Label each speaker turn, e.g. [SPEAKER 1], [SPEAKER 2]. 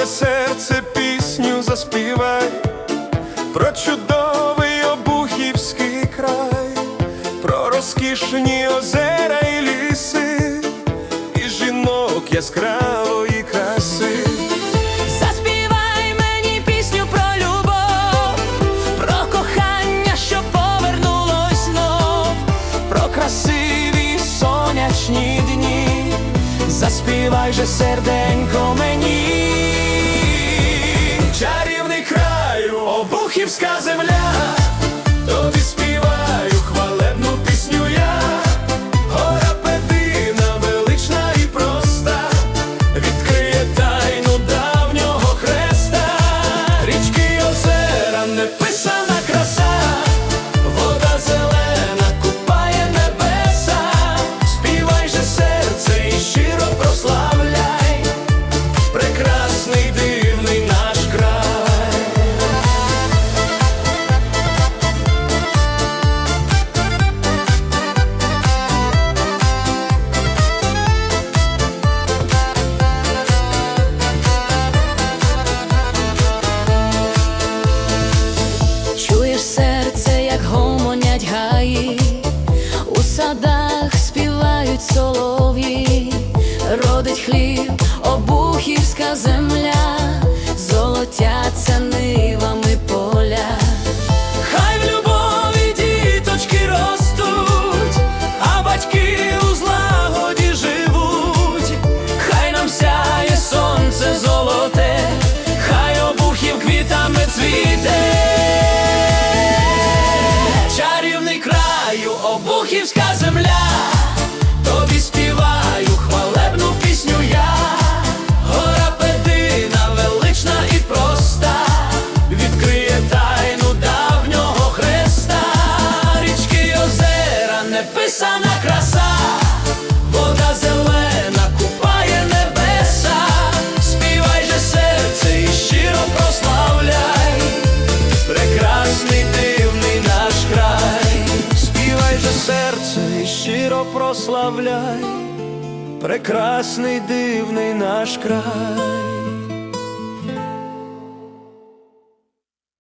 [SPEAKER 1] моє серце пісню заспівай про чудовий обухівський край, про розкішні озера і ліси, і жінок яскравої краси.
[SPEAKER 2] Дні. Заспівай же серденько мені.
[SPEAKER 1] Земля,
[SPEAKER 2] золотяться нивами поля.
[SPEAKER 1] Хай в любові діточки ростуть, а батьки у злагоді живуть. Хай нам сяє сонце золоте, хай обухів квітами цвіте. Чарівний краю, обухівська земля, неписана краса, вода зелена купає небеса, співай же серце і щиро прославляй. Прекрасний дивний наш край, співай же серце і щиро прославляй, прекрасний дивний наш край.